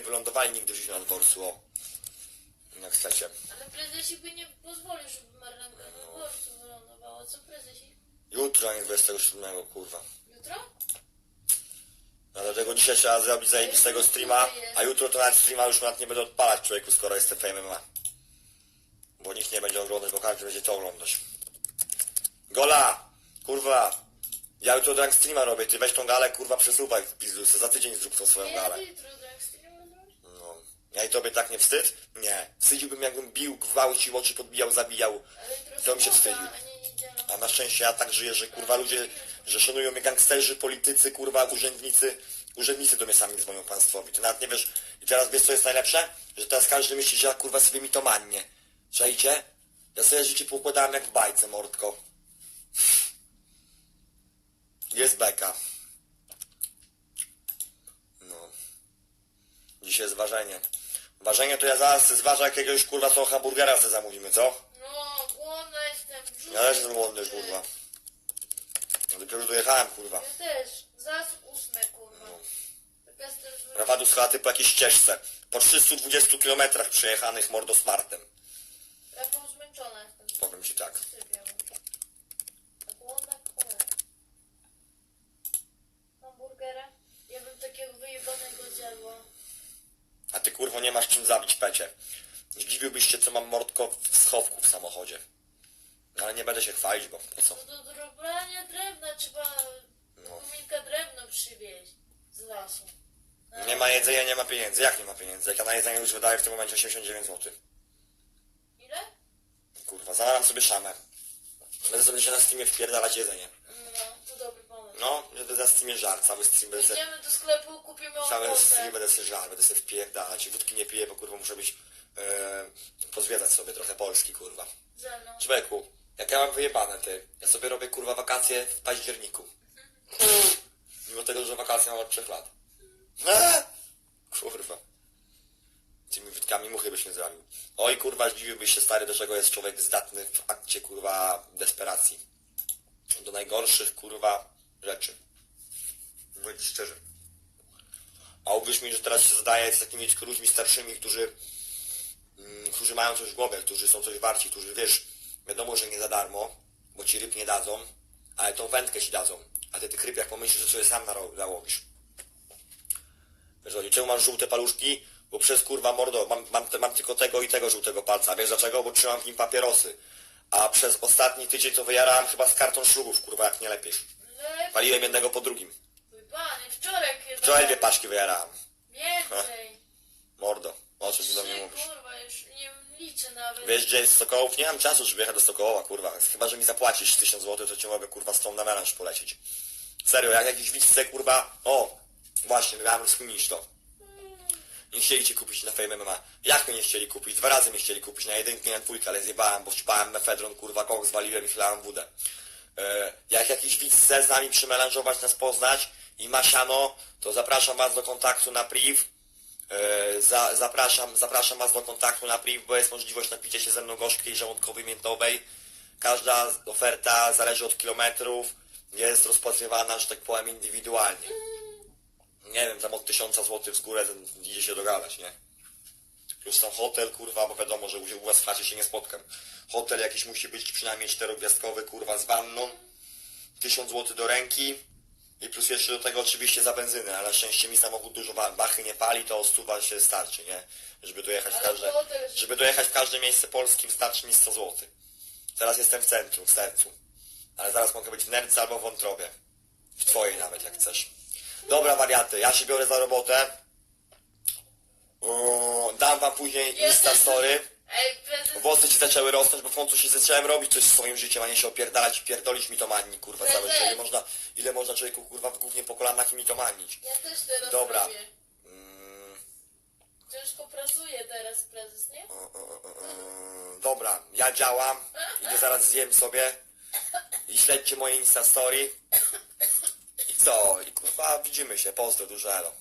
nie wylądowali nigdy w życiu na dworcu, o. Jak chcecie. Ale prezesik by nie pozwolił, żeby Marlenka na dworcu wylądowała. Co prezesik? Jutro, a nie 27, kurwa. Jutro? No dlatego dzisiaj trzeba zrobić zajebistego streama, a jutro to nawet streama już nawet nie będę odpalać człowieku, skoro jestem fame MMA. Bo nikt nie będzie oglądać, bo każdy będzie to oglądać. Gola! Kurwa! Ja jutro drag streama robię, ty weź tą galę, kurwa, przesuwaj pizdu, za tydzień zrób tą swoją galę. jutro tak streama zrobisz? No. Ja i tobie tak nie wstyd? Nie. Wstydziłbym jakbym bił, gwałcił, oczy podbijał, zabijał. To mi się wstydził. a na szczęście ja tak żyję, że kurwa ludzie, że szanują mnie gangsterzy, politycy, kurwa, urzędnicy. Urzędnicy do mnie sami dzwonią państwowi. Ty nawet nie wiesz. I teraz wiesz co jest najlepsze? Że teraz każdy myśli, że ja kurwa sobie mitomanie. Czajcie? Ja sobie życie poukładałem jak w bajce, mordko. Jest beka. No. Dzisiaj jest ważenie. Ważenie to ja zaraz zważę jakiegoś kurwa co hamburgera sobie zamówimy, co? No, głodna jestem. brzuch Ja też jest jestem głodny, kurwa. No dopiero już dojechałem, kurwa. Ja też. Zaraz ósme, kurwa. No. Tak jestem. Prawadu z chaty po jakiejś ścieżce. Po 320 kilometrach przejechanych mordosmartem. Ja byłam zmęczona jestem. Powiem ci tak. Sypiam. Czym zabić pecie. Zdziwiłbyś się co mam mordko w schowku w samochodzie. No, Ale nie będę się chwalić, bo po co? To do dobrania drewna trzeba No. Kominka drewno przywieźć z lasu. No. Nie ma jedzenia, nie ma pieniędzy. Jak nie ma pieniędzy? Jak ja na jedzenie już wydaję w tym momencie 89 zł. Ile? Kurwa, zamawiam sobie szamę. Będę sobie się na streamie wpierdalać jedzenie. No, to dobry pomysł. No, będę na streamie żart, cały stream będę sobie... Idziemy do sklepu, kupimy Cały stream będę sobie żart, będę sobie wpierdalać. Wódki nie piję, bo kurwa muszę być... E, pozwiedzać sobie trochę Polski, kurwa. Ze mną. Człowieku, jak ja mam wyjebane, ty. Ja sobie robię kurwa wakacje w październiku. Mimo tego, że wakacje mam od 3 lat. Eee! Kurwa. Tymi wódkami muchy byś nie zrobił. Oj kurwa, zdziwiłbyś się stary, do czego jest człowiek zdatny w akcie kurwa desperacji. Do najgorszych kurwa rzeczy. Mówię ci szczerze. A uwierz mi, że teraz się zadaje z takimi ludźmi starszymi, którzy mm, którzy mają coś w głowie, którzy są coś warci, którzy wiesz, wiadomo, że nie za darmo, bo ci ryb nie dadzą, ale tą wędkę ci dadzą. A ty tych ryb jak pomyślisz, że sobie sam nałowisz. Wiesz, oni, czemu masz żółte paluszki? Bo przez kurwa mordo, mam, mam, mam tylko tego i tego żółtego palca. Wiesz dlaczego? Bo trzymam w nim papierosy. A przez ostatni tydzień to wyjarałem chyba z karton ślubów, kurwa, jak nie. Lepiej. Paliłem jednego po drugim. Wczoraj dwie paczki wyjarałem. Więcej. Mordo, o czym ty do mnie Trzy, mówisz? kurwa, już nie liczę nawet. Wiesz, gdzie jest Sokołów? Nie mam czasu, żeby jechać do Sokołowa, kurwa. Chyba, że mi zapłacisz 1000 zł, to cię mogę, kurwa, z tą na melanż polecieć. Serio, jak jakiś widz chce, kurwa... O! Właśnie, miałem wspomnieć to. Nie chcieli cię kupić na Fame MMA. Jak mnie nie chcieli kupić? Dwa razy mnie chcieli kupić, na jedynkę i na dwójkę, ale zjebałem, bo wćpałem mefedron, kurwa, koks zwaliłem i chlałem wódę. E, jak jakiś widz chce z nami przymelanżować, nas poznać i ma siano, to zapraszam was do kontaktu na priv. E, za, zapraszam, zapraszam Was do kontaktu na priv, bo jest możliwość napicia się ze mną gorzkiej żołądkowej miętowej. Każda oferta zależy od kilometrów, jest rozpatrywana, że tak powiem, indywidualnie. Nie wiem, tam od 1000 zł w górę idzie się dogadać, nie? Plus tam hotel, kurwa, bo wiadomo, że u was w chacie się nie spotkam. Hotel jakiś musi być przynajmniej czterogwiazdkowy, kurwa, z wanną. 1000 zł do ręki. I plus jeszcze do tego oczywiście za benzynę, ale na szczęście mi samochód dużo ba- bachy nie pali, to stuwa się starczy, nie? Żeby dojechać w Ale każde, to też- żeby dojechać w każde miejsce Polski wystarczy mi 100 zł. Teraz jestem w centrum, w sercu. Ale zaraz mogę być w nerce albo w wątrobie. W twojej nawet, jak chcesz. Dobra wariaty, ja się biorę za robotę. O, dam wam później Insta Story. Włosy ci zaczęły rosnąć, bo w końcu się zacząłem robić coś z swoim życiem, a nie się opierdalać i pierdolić mitomanii, kurwa, całe życie. Ile można, ile można człowieku, kurwa, w głównie po kolanach i mitomanić. Ja też teraz Dobra. robię. Mm, Ciężko pracuję teraz, prezes, nie? o, o, o, o, dobra, ja działam, idę zaraz zjem sobie i śledźcie moje Insta Story. I co? I kurwa, widzimy się, pozdro, duże elo.